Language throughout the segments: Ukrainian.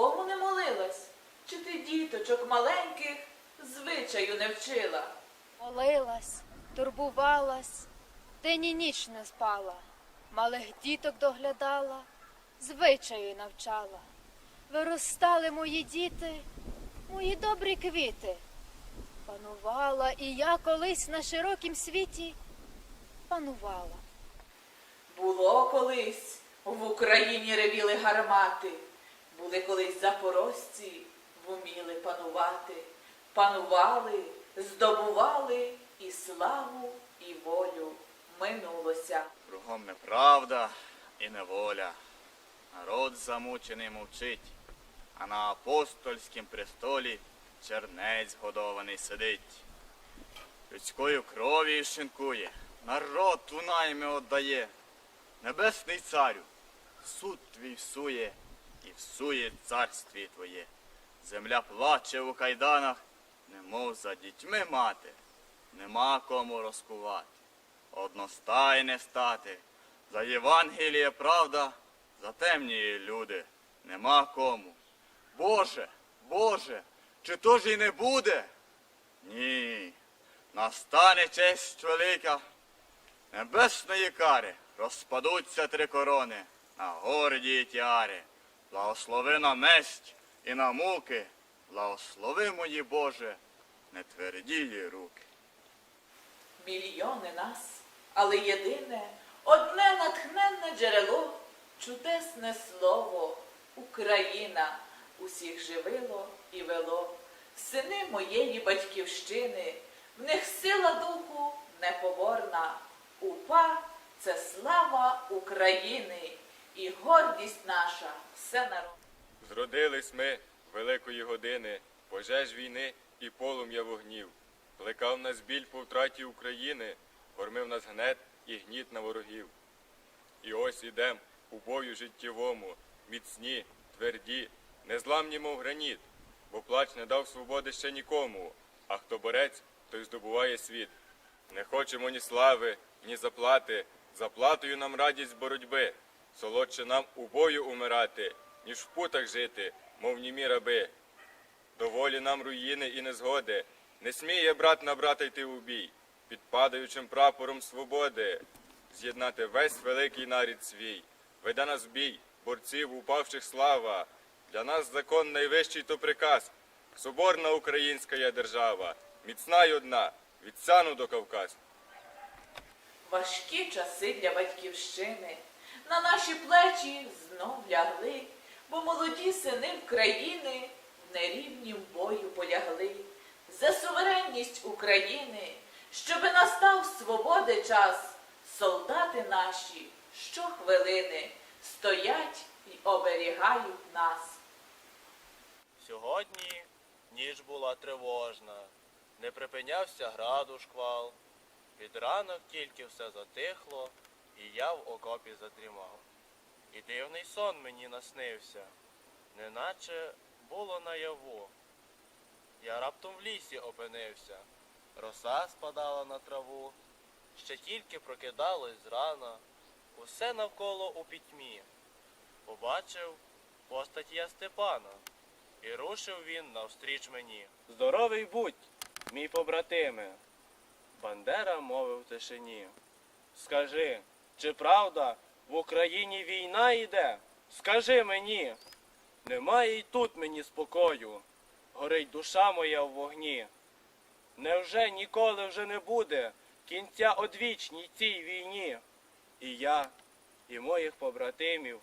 Богу не молилась? Чи ти діточок маленьких звичаю не вчила? Молилась, турбувалась, день і ніч не спала, малих діток доглядала, звичаю навчала. Виростали мої діти, мої добрі квіти. Панувала і я колись на широкім світі панувала. Було колись в Україні ревіли гармати, були колись запорожці, вміли панувати, панували, здобували і славу, і волю минулося. Кругом неправда і неволя. Народ замучений мовчить, а на апостольськім престолі чернець годований сидить. Людською кров'ю шинкує, народ у найми отдає. Небесний царю, суд твій всує, і всує царстві твоє. Земля плаче у кайданах, немов за дітьми мати, нема кому розкувати одностайне стати. За Євангеліє правда, за темні люди нема кому. Боже, Боже, чи то ж і не буде? Ні, настане честь велика небесної кари, розпадуться три корони на горді тіари. Благослови на месть і на муки, благослови мої Боже, не твердії руки. Мільйони нас, але єдине, одне натхненне джерело, чудесне слово, Україна усіх живило і вело. Сини моєї батьківщини, в них сила духу непоборна. Упа це слава України і гордість наша все народ. Зродились ми великої години, пожеж війни і полум'я вогнів. Плекав нас біль по втраті України, кормив нас гнет і гніт на ворогів. І ось ідем у бою життєвому, міцні, тверді, незламні, мов граніт, бо плач не дав свободи ще нікому, а хто борець, той здобуває світ. Не хочемо ні слави, ні заплати, заплатою нам радість боротьби. Солодше нам у бою умирати, ніж в путах жити, мов німі раби. Доволі нам руїни і незгоди, не сміє брат на брата йти у бій, під падаючим прапором свободи, з'єднати весь великий нарід свій, веде нас бій, борців, упавших слава. Для нас закон найвищий то приказ. Соборна українська є держава, міцна й одна, від Сану до Кавказ. Важкі часи для батьківщини на наші плечі знов лягли, бо молоді сини України в нерівнім бою полягли за суверенність України, щоби настав свободи час. Солдати наші щохвилини стоять і оберігають нас. Сьогодні ніч була тривожна, не припинявся граду шквал. Під ранок тільки все затихло, і я в окопі задрімав. І дивний сон мені наснився, неначе було наяву. Я раптом в лісі опинився, роса спадала на траву, ще тільки прокидалось зрана, усе навколо у пітьмі. Побачив постать я Степана. І рушив він навстріч мені. Здоровий будь, мій побратиме. Бандера мовив тишині. Скажи, чи правда в Україні війна йде? Скажи мені. Немає й тут мені спокою. Горить душа моя в вогні. Невже ніколи вже не буде кінця одвічній цій війні? І я, і моїх побратимів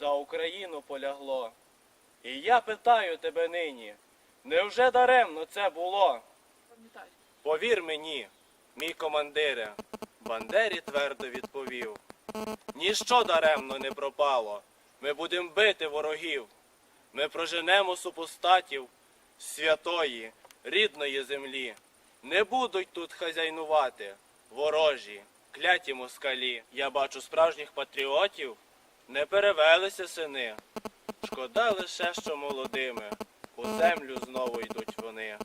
за Україну полягло. І я питаю тебе нині, невже даремно це було? Повір мені, мій командире, Бандері твердо відповів. Ніщо даремно не пропало. Ми будемо бити ворогів. Ми проженемо супостатів святої, рідної землі. Не будуть тут хазяйнувати ворожі, кляті москалі. Я бачу справжніх патріотів, не перевелися сини. Шкода лише, що молодими у землю знову йдуть вони.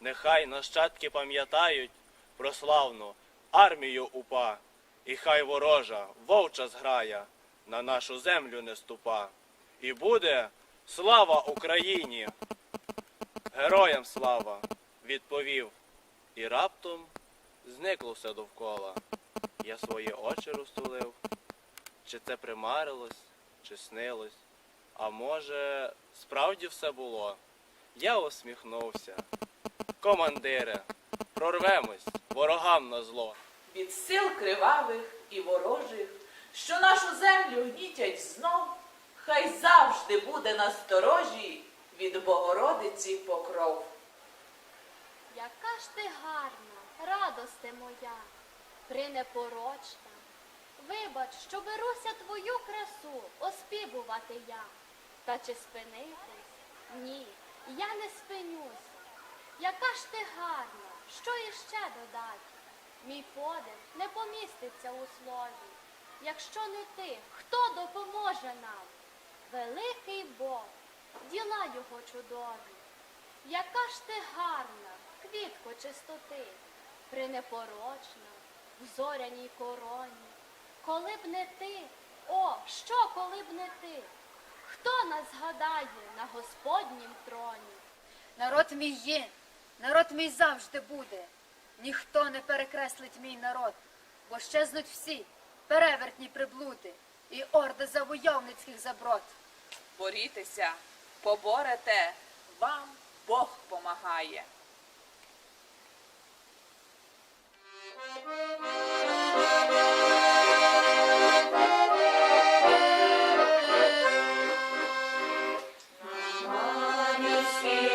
Нехай нащадки пам'ятають про славну армію упа, і хай ворожа вовча зграя на нашу землю не ступа. і буде слава Україні. Героям слава, відповів, і раптом зникло все довкола. Я свої очі розтулив, чи це примарилось, чи снилось, а може, справді все було. Я усміхнувся. Командире, прорвемось ворогам на зло. Від сил кривавих і ворожих, що нашу землю гнітять знов, хай завжди буде насторожі від Богородиці покров. Яка ж ти гарна, радосте моя, пренепорочна. Вибач, що беруся твою красу оспівувати я. Та чи спинитись? Ні, я не спинюся. Яка ж ти гарна, що іще додати? Мій подив не поміститься у слові. Якщо не ти, хто допоможе нам? Великий Бог, діла його чудові. Яка ж ти гарна, квітко чистоти, пренепорочна, в зоряній короні. Коли б не ти, о, що коли б не ти? Хто нас згадає на Господнім троні? Народ мій є, народ мій завжди буде. Ніхто не перекреслить мій народ, бо щезнуть всі перевертні приблуди і орди завойовницьких заброд. Борітеся, поборете, вам Бог помагає. Манівських